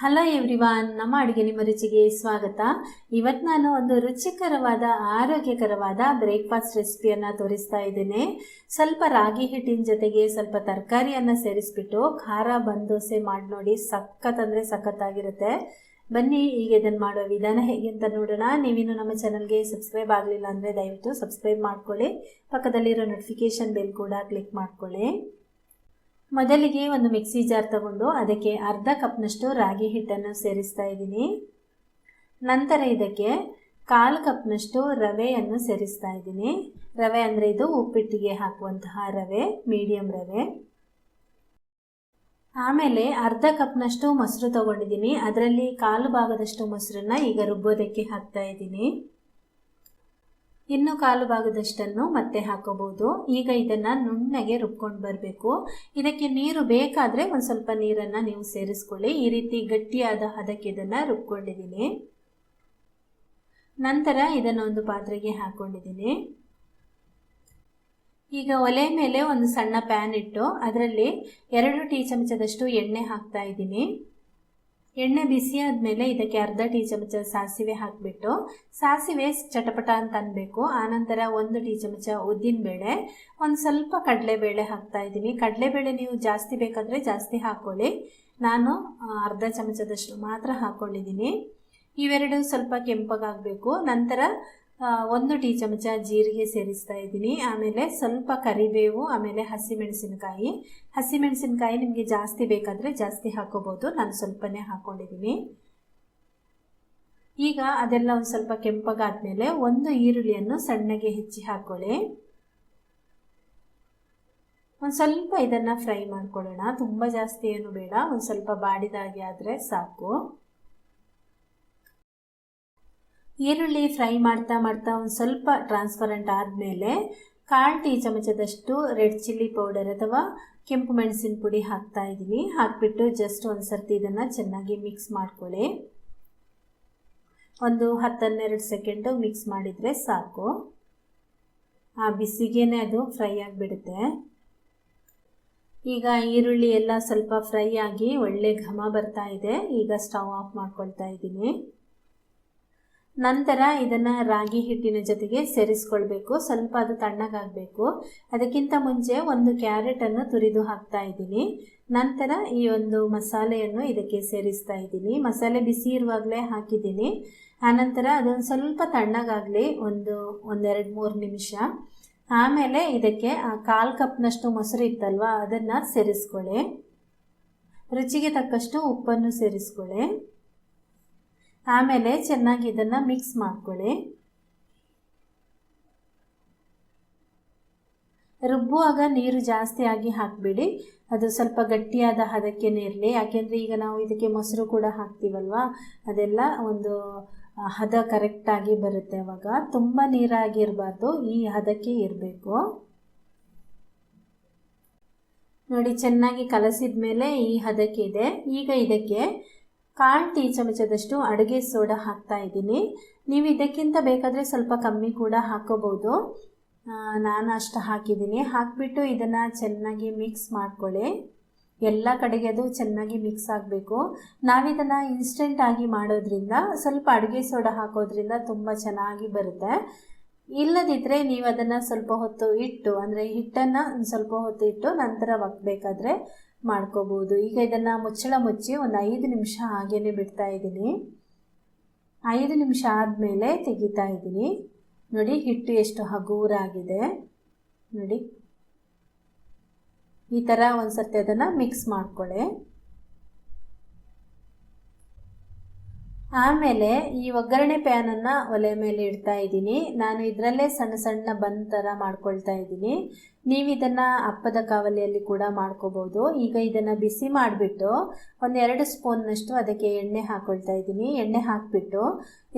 Hello everyone ನಮ್ಮ ಅಡುಗೆ ನಿಮ್ಮ ರುಚಿಗೆ ಸ್ವಾಗತ. ಇವತ್ತು ನಾನು ಒಂದು ರುಚಿಕರವಾದ, ಆರೋಗ್ಯಕರವಾದ ಬ್ರೇಕ್ಫಾಸ್ಟ್ ರೆಸಿಪಿಯನ್ನು ತೋರಿಸ್ತಾ ಇದ್ದೇನೆ. ಸ್ವಲ್ಪ ರಾಗಿ ಹಿಟ್ಟಿನ ಜೊತೆಗೆ ಸ್ವಲ್ಪ ತರಕಾರಿಯನ್ನು ಸೇರಿಸ್ಬಿಟ್ಟು ಖಾರ ಬಂದೋಸೆ ಮಾಡಿ ನೋಡಿ, ಸಖತ್ ಅಂದರೆ ಸಖತ್ತಾಗಿರುತ್ತೆ. ಬನ್ನಿ, ಈಗ ಇದನ್ನು ಮಾಡೋ ವಿಧಾನ ಹೇಗೆ ಅಂತ ನೋಡೋಣ. ನೀವಿನ್ನು ನಮ್ಮ ಚಾನಲ್ಗೆ ಸಬ್ಸ್ಕ್ರೈಬ್ ಆಗಲಿಲ್ಲ ಅಂದರೆ ದಯವಿಟ್ಟು ಸಬ್ಸ್ಕ್ರೈಬ್ ಮಾಡ್ಕೊಳ್ಳಿ. ಪಕ್ಕದಲ್ಲಿರೋ ನೋಟಿಫಿಕೇಷನ್ ಬೆಲ್ ಕೂಡ ಕ್ಲಿಕ್ ಮಾಡ್ಕೊಳ್ಳಿ. ಮೊದಲಿಗೆ ಒಂದು ಮಿಕ್ಸಿ ಜಾರ್ ತಗೊಂಡು ಅದಕ್ಕೆ ಅರ್ಧ ಕಪ್ನಷ್ಟು ರಾಗಿ ಹಿಟ್ಟನ್ನು ಸೇರಿಸ್ತಾ ಇದ್ದೀನಿ. ನಂತರ ಇದಕ್ಕೆ ಕಾಲು ಕಪ್ನಷ್ಟು ರವೆಯನ್ನು ಸೇರಿಸ್ತಾ ಇದ್ದೀನಿ. ರವೆ ಅಂದರೆ ಇದು ಉಪ್ಪಿಟ್ಟಿಗೆ ಹಾಕುವಂತಹ ರವೆ, ಮೀಡಿಯಂ ರವೆ. ಆಮೇಲೆ ಅರ್ಧ ಕಪ್ನಷ್ಟು ಮೊಸರು ತಗೊಂಡಿದ್ದೀನಿ. ಅದರಲ್ಲಿ ಕಾಲು ಭಾಗದಷ್ಟು ಮೊಸರನ್ನ ಈಗ ರುಬ್ಬೋದಕ್ಕೆ ಹಾಕ್ತಾ ಇದ್ದೀನಿ. ಇನ್ನು ಕಾಲು ಭಾಗದಷ್ಟನ್ನು ಮತ್ತೆ ಹಾಕೋಬಹುದು. ಈಗ ಇದನ್ನು ನುಣ್ಣಗೆ ರುಬ್ಕೊಂಡು ಬರಬೇಕು. ಇದಕ್ಕೆ ನೀರು ಬೇಕಾದರೆ ಒಂದು ಸ್ವಲ್ಪ ನೀರನ್ನು ನೀವು ಸೇರಿಸ್ಕೊಳ್ಳಿ. ಈ ರೀತಿ ಗಟ್ಟಿಯಾದ ಹದಕ್ಕೆ ಇದನ್ನು ರುಬ್ಕೊಂಡಿದ್ದೀನಿ. ನಂತರ ಇದನ್ನು ಒಂದು ಪಾತ್ರೆಗೆ ಹಾಕ್ಕೊಂಡಿದ್ದೀನಿ ಈಗ ಒಲೆ ಮೇಲೆ ಒಂದು ಸಣ್ಣ ಪ್ಯಾನ್ ಇಟ್ಟು ಅದರಲ್ಲಿ ಎರಡು ಟೀ ಚಮಚದಷ್ಟು ಎಣ್ಣೆ ಹಾಕ್ತಾ ಇದ್ದೀನಿ. ಎಣ್ಣೆ ಬಿಸಿ ಆದಮೇಲೆ ಇದಕ್ಕೆ ಅರ್ಧ ಟೀ ಚಮಚ ಸಾಸಿವೆ ಹಾಕಿಬಿಟ್ಟು, ಸಾಸಿವೆ ಚಟಪಟ ಅಂತ ಅನ್ಬೇಕು. ಆನಂತರ ಒಂದು ಟೀ ಚಮಚ ಉದ್ದಿನಬೇಳೆ, ಒಂದು ಸ್ವಲ್ಪ ಕಡಲೆಬೇಳೆ ಹಾಕ್ತಾ ಇದ್ದೀನಿ. ಕಡಲೆಬೇಳೆ ನೀವು ಜಾಸ್ತಿ ಬೇಕಾದರೆ ಜಾಸ್ತಿ ಹಾಕ್ಕೊಳ್ಳಿ ನಾನು ಅರ್ಧ ಚಮಚದಷ್ಟು ಮಾತ್ರ ಹಾಕ್ಕೊಂಡಿದ್ದೀನಿ ಇವೆರಡು ಸ್ವಲ್ಪ ಕೆಂಪಗಾಗಬೇಕು ನಂತರ ಒಂದು ಟೀ ಚಮಚ ಜೀರಿಗೆ ಸೇರಿಸ್ತಾ ಇದ್ದೀನಿ. ಆಮೇಲೆ ಸ್ವಲ್ಪ ಕರಿಬೇವು, ಆಮೇಲೆ ಹಸಿಮೆಣಸಿನಕಾಯಿ. ಹಸಿಮೆಣಸಿನಕಾಯಿ ನಿಮಗೆ ಜಾಸ್ತಿ ಬೇಕಾದರೆ ಜಾಸ್ತಿ ಹಾಕೋಬೋದು. ನಾನು ಸ್ವಲ್ಪನೇ ಹಾಕ್ಕೊಂಡಿದ್ದೀನಿ ಈಗ ಅದೆಲ್ಲ ಒಂದು ಸ್ವಲ್ಪ ಕೆಂಪಗಾದ್ಮೇಲೆ ಒಂದು ಈರುಳ್ಳಿಯನ್ನು ಸಣ್ಣಗೆ ಹೆಚ್ಚಿ ಹಾಕ್ಕೊಳ್ಳಿ ಒಂದು ಸ್ವಲ್ಪ ಇದನ್ನು ಫ್ರೈ ಮಾಡ್ಕೊಳ್ಳೋಣ. ತುಂಬ ಜಾಸ್ತಿ ಏನು ಬೇಡ. ಒಂದು ಸ್ವಲ್ಪ ಬಾಡಿದಾಗೆ ಆದರೆ ಸಾಕು. ಈರುಳ್ಳಿ ಫ್ರೈ ಮಾಡ್ತಾ ಮಾಡ್ತಾ ಒಂದು ಸ್ವಲ್ಪ ಟ್ರಾನ್ಸ್ಪರೆಂಟ್ ಆದಮೇಲೆ ಕಾಲು ಟೀ ಚಮಚದಷ್ಟು ರೆಡ್ ಚಿಲ್ಲಿ ಪೌಡರ್ ಅಥವಾ ಕೆಂಪು ಮೆಣಸಿನ ಪುಡಿ ಹಾಕ್ತಾ ಇದ್ದೀನಿ ಹಾಕಿಬಿಟ್ಟು ಜಸ್ಟ್ ಒಂದು ಸರ್ತಿ ಇದನ್ನು ಚೆನ್ನಾಗಿ ಮಿಕ್ಸ್ ಮಾಡ್ಕೊಳ್ಳಿ. ಒಂದು ಹತ್ತನ್ನೆರಡು ಸೆಕೆಂಡು ಮಿಕ್ಸ್ ಮಾಡಿದರೆ ಸಾಕು. ಆ ಬಿಸಿಗೇನೆ ಅದು ಫ್ರೈ ಆಗಿಬಿಡುತ್ತೆ. ಈಗ ಈರುಳ್ಳಿ ಎಲ್ಲ ಸ್ವಲ್ಪ ಫ್ರೈ ಆಗಿ ಒಳ್ಳೆ ಘಮ ಬರ್ತಾ ಇದೆ. ಈಗ ಸ್ಟವ್ ಆಫ್ ಮಾಡ್ಕೊಳ್ತಾ ಇದ್ದೀನಿ. ನಂತರ ಇದನ್ನು ರಾಗಿ ಹಿಟ್ಟಿನ ಜೊತೆಗೆ ಸೇರಿಸ್ಕೊಳ್ಬೇಕು. ಸ್ವಲ್ಪ ಅದು ತಣ್ಣಗಾಗಬೇಕು. ಅದಕ್ಕಿಂತ ಮುಂಚೆ ಒಂದು ಕ್ಯಾರೆಟನ್ನು ತುರಿದು ಹಾಕ್ತಾ ಇದ್ದೀನಿ. ನಂತರ ಈ ಒಂದು ಮಸಾಲೆಯನ್ನು ಇದಕ್ಕೆ ಸೇರಿಸ್ತಾ ಇದ್ದೀನಿ. ಮಸಾಲೆ ಬಿಸಿ ಇರುವಾಗಲೇ ಹಾಕಿದ್ದೀನಿ. ಆನಂತರ ಅದೊಂದು ಸ್ವಲ್ಪ ತಣ್ಣಗಾಗಲಿ ಒಂದು ಒಂದೆರಡು ಮೂರು ನಿಮಿಷ. ಆಮೇಲೆ ಇದಕ್ಕೆ ಕಾಲು ಕಪ್ನಷ್ಟು ಮೊಸರು ಇತ್ತಲ್ವ, ಅದನ್ನು ಸೇರಿಸ್ಕೊಳ್ಳಿ. ರುಚಿಗೆ ತಕ್ಕಷ್ಟು ಉಪ್ಪನ್ನು ಸೇರಿಸ್ಕೊಳ್ಳಿ. ಆಮೇಲೆ ಚೆನ್ನಾಗಿ ಇದನ್ನು ಮಿಕ್ಸ್ ಮಾಡ್ಕೊಳ್ಳಿ. ರುಬ್ಬುವಾಗ ನೀರು ಜಾಸ್ತಿ ಆಗಿ ಹಾಕಿಬಿಡಿ. ಅದು ಸ್ವಲ್ಪ ಗಟ್ಟಿಯಾದ ಹದಕ್ಕೆ ಇರಲಿ. ಯಾಕೆಂದರೆ ಈಗ ನಾವು ಇದಕ್ಕೆ ಮೊಸರು ಕೂಡ ಹಾಕ್ತೀವಲ್ವ? ಅದೆಲ್ಲ ಒಂದು ಹದ ಕರೆಕ್ಟಾಗಿ ಬರುತ್ತೆ ಅವಾಗ. ತುಂಬ ನೀರಾಗಿರಬಾರ್ದು ಈ ಹದಕ್ಕೆ ಇರಬೇಕು. ನೋಡಿ, ಚೆನ್ನಾಗಿ ಕಲಸಿದ ಮೇಲೆ ಈ ಹದಕ್ಕೆ ಇದೆ ಈಗ ಇದಕ್ಕೆ ಕಾಲು ಟೀ ಚಮಚದಷ್ಟು ಅಡುಗೆ ಸೋಡಾ ಹಾಕ್ತಾ ಇದ್ದೀನಿ. ನೀವು ಇದಕ್ಕಿಂತ ಬೇಕಾದರೆ ಸ್ವಲ್ಪ ಕಮ್ಮಿ ಕೂಡ ಹಾಕೋಬೋದು. ನಾನು ಅಷ್ಟು ಹಾಕಿದ್ದೀನಿ. ಹಾಕಿಬಿಟ್ಟು ಇದನ್ನು ಚೆನ್ನಾಗಿ ಮಿಕ್ಸ್ ಮಾಡ್ಕೊಳ್ಳಿ. ಎಲ್ಲ ಕಡೆಗೆ ಅದು ಚೆನ್ನಾಗಿ ಮಿಕ್ಸ್ ಆಗಬೇಕು. ನಾವಿದನ್ನು ಇನ್ಸ್ಟೆಂಟಾಗಿ ಮಾಡೋದ್ರಿಂದ, ಸ್ವಲ್ಪ ಅಡುಗೆ ಸೋಡಾ ಹಾಕೋದ್ರಿಂದ ತುಂಬ ಚೆನ್ನಾಗಿ ಬರುತ್ತೆ. ಇಲ್ಲದಿದ್ದರೆ ನೀವು ಅದನ್ನು ಸ್ವಲ್ಪ ಹೊತ್ತು ಇಟ್ಟು, ಅಂದರೆ ಹಿಟ್ಟನ್ನು ಸ್ವಲ್ಪ ಹೊತ್ತು ಇಟ್ಟು ನಂತರ ಒಕ್ಕಬೇಕಾದ್ರೆ ಮಾಡ್ಕೋಬೋದು. ಈಗ ಇದನ್ನು ಮುಚ್ಚಳ ಮುಚ್ಚಿ ಒಂದು ಐದು ನಿಮಿಷ ಹಾಗೇ ಬಿಡ್ತಾ ಇದ್ದೀನಿ. ಐದು ನಿಮಿಷ ಆದಮೇಲೆ ತೆಗಿತಾ ಇದ್ದೀನಿ. ನೋಡಿ, ಹಿಟ್ಟು ಎಷ್ಟು ಹಗೂರಾಗಿದೆ. ನೋಡಿ. ಈ ಥರ ಒಂದು ಸರ್ತಿ ಅದನ್ನು ಮಿಕ್ಸ್ ಮಾಡ್ಕೊಳ್ಳಿ. ಆಮೇಲೆ ಈ ಒಗ್ಗರಣೆ ಪ್ಯಾನನ್ನು ಒಲೆ ಮೇಲೆ ಇಡ್ತಾ ಇದ್ದೀನಿ. ನಾನು ಇದರಲ್ಲೇ ಸಣ್ಣ ಸಣ್ಣ ಬಂದ್ ಥರ ಮಾಡ್ಕೊಳ್ತಾ ಇದ್ದೀನಿ. ನೀವು ಇದನ್ನು ಅಪ್ಪದ ಕಾವಲಿಯಲ್ಲಿ ಕೂಡ ಮಾಡ್ಕೋಬೋದು. ಈಗ ಇದನ್ನು ಬಿಸಿ ಮಾಡಿಬಿಟ್ಟು ಒಂದೆರಡು ಸ್ಪೂನ್ನಷ್ಟು ಅದಕ್ಕೆ ಎಣ್ಣೆ ಹಾಕ್ಕೊಳ್ತಾ ಇದ್ದೀನಿ. ಎಣ್ಣೆ ಹಾಕಿಬಿಟ್ಟು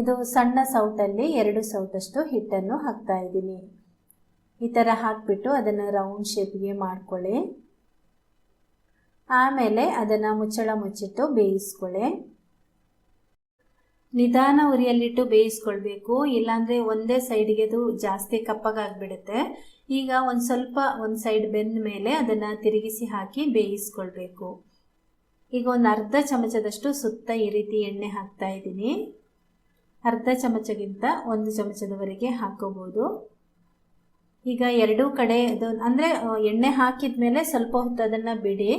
ಇದು ಸಣ್ಣ ಸೌಟಲ್ಲಿ ಎರಡು ಸೌಟಷ್ಟು ಹಿಟ್ಟನ್ನು ಹಾಕ್ತಾ ಇದ್ದೀನಿ. ಈ ಥರ ಹಾಕಿಬಿಟ್ಟು ಅದನ್ನು ರೌಂಡ್ ಶೇಪ್ಗೆ ಮಾಡ್ಕೊಳ್ಳಿ. ಆಮೇಲೆ ಅದನ್ನು ಮುಚ್ಚಳ ಮುಚ್ಚಿಟ್ಟು ಬೇಯಿಸ್ಕೊಳ್ಳಿ. ನಿಧಾನ ಉರಿಯಲ್ಲಿಟ್ಟು ಬೇಯಿಸ್ಕೊಳ್ಬೇಕು, ಇಲ್ಲಾಂದರೆ ಒಂದೇ ಸೈಡ್ಗೆ ಅದು ಜಾಸ್ತಿ ಕಪ್ಪಗಾಗ್ಬಿಡುತ್ತೆ. ಈಗ ಒಂದು ಸ್ವಲ್ಪ ಒಂದು ಸೈಡ್ ಬೆಂದ ಮೇಲೆ ಅದನ್ನು ತಿರುಗಿಸಿ ಹಾಕಿ ಬೇಯಿಸ್ಕೊಳ್ಬೇಕು. ಈಗ ಒಂದು ಅರ್ಧ ಚಮಚದಷ್ಟು ಸುತ್ತ ಈ ರೀತಿ ಎಣ್ಣೆ ಹಾಕ್ತಾ ಇದ್ದೀನಿ. ಅರ್ಧ ಚಮಚಗಿಂತ ಒಂದು ಚಮಚದವರೆಗೆ ಹಾಕೋಬೋದು. ಈಗ ಎರಡೂ ಕಡೆ ಅದು ಅಂದರೆ ಎಣ್ಣೆ ಹಾಕಿದ ಮೇಲೆ ಸ್ವಲ್ಪ ಹೊತ್ತು ಅದನ್ನು ಬಿಡಿ.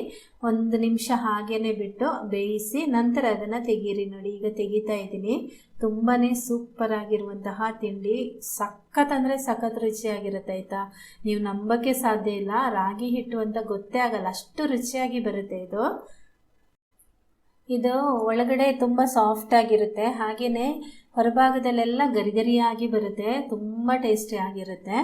ಒಂದು ನಿಮಿಷ ಹಾಗೇ ಬಿಟ್ಟು ಬೇಯಿಸಿ ನಂತರ ಅದನ್ನು ತೆಗೀರಿ ನೋಡಿ. ಈಗ ತೆಗಿತಾ ಇದ್ದೀನಿ. ತುಂಬಾ ಸೂಪರ್ ಆಗಿರುವಂತಹ ತಿಂಡಿ. ಸಖತ್ ಅಂದರೆ ಸಖತ್ ರುಚಿಯಾಗಿರುತ್ತೆ ಆಯಿತಾ? ನೀವು ನಂಬಕ್ಕೆ ಸಾಧ್ಯ ಇಲ್ಲ. ರಾಗಿ ಹಿಟ್ಟು ಅಂತ ಗೊತ್ತೇ ಆಗಲ್ಲ. ಅಷ್ಟು ರುಚಿಯಾಗಿ ಬರುತ್ತೆ ಇದು. ಇದು ಒಳಗಡೆ ತುಂಬ ಸಾಫ್ಟ್ ಆಗಿರುತ್ತೆ. ಹಾಗೆಯೇ ಹೊರಭಾಗದಲ್ಲೆಲ್ಲ ಗರಿಗರಿಯಾಗಿ ಬರುತ್ತೆ. ತುಂಬ ಟೇಸ್ಟಿ ಆಗಿರುತ್ತೆ.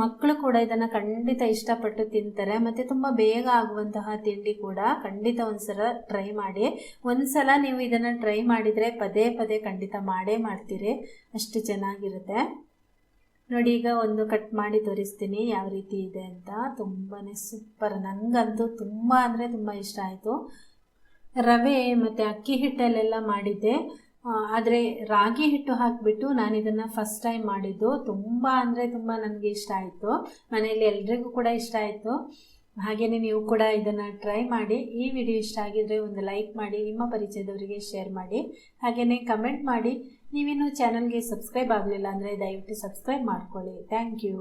ಮಕ್ಕಳು ಕೂಡ ಇದನ್ನು ಖಂಡಿತ ಇಷ್ಟಪಟ್ಟು ತಿಂತಾರೆ. ಮತ್ತು ತುಂಬ ಬೇಗ ಆಗುವಂತಹ ತಿಂಡಿ ಕೂಡ ಖಂಡಿತ ಒಂದ್ಸಲ ಟ್ರೈ ಮಾಡಿ. ಒಂದ್ಸಲ ನೀವು ಇದನ್ನು ಟ್ರೈ ಮಾಡಿದರೆ ಪದೇ ಪದೇ ಖಂಡಿತ ಮಾಡೇ ಮಾಡ್ತೀರಿ. ಅಷ್ಟು ಚೆನ್ನಾಗಿರುತ್ತೆ. ನೋಡಿ, ಈಗ ಒಂದು ಕಟ್ ಮಾಡಿ ತೋರಿಸ್ತೀನಿ ಯಾವ ರೀತಿ ಇದೆ ಅಂತ. ತುಂಬಾ ಸೂಪರ್ ನನಗಂತೂ ತುಂಬ ಅಂದರೆ ತುಂಬ ಇಷ್ಟ ಆಯಿತು. ರವೆ ಮತ್ತು ಅಕ್ಕಿ ಹಿಟ್ಟಲ್ಲೆಲ್ಲ ಮಾಡಿದ್ದೆ. ಆದರೆ ರಾಗಿ ಹಿಟ್ಟು ಹಾಕಿಬಿಟ್ಟು ನಾನು ಇದನ್ನು ಫಸ್ಟ್ ಟೈಮ್ ಮಾಡಿದ್ದು. ತುಂಬ ಅಂದರೆ ತುಂಬ ನನಗೆ ಇಷ್ಟ ಆಯಿತು. ಮನೆಯಲ್ಲಿ ಎಲ್ರಿಗೂ ಕೂಡ ಇಷ್ಟ ಆಯಿತು. ಹಾಗೆಯೇ ನೀವು ಕೂಡ ಇದನ್ನು ಟ್ರೈ ಮಾಡಿ. ಈ ವಿಡಿಯೋ ಇಷ್ಟ ಆಗಿದರೆ ಒಂದು ಲೈಕ್ ಮಾಡಿ, ನಿಮ್ಮ ಪರಿಚಯದವರಿಗೆ ಶೇರ್ ಮಾಡಿ. ಹಾಗೆಯೇ ಕಮೆಂಟ್ ಮಾಡಿ. ನೀವಿನ್ನೂ ಚಾನಲ್ಗೆ ಸಬ್ಸ್ಕ್ರೈಬ್ ಆಗಲಿಲ್ಲ ಅಂದರೆ ದಯವಿಟ್ಟು ಸಬ್ಸ್ಕ್ರೈಬ್ ಮಾಡ್ಕೊಳ್ಳಿ. Thank you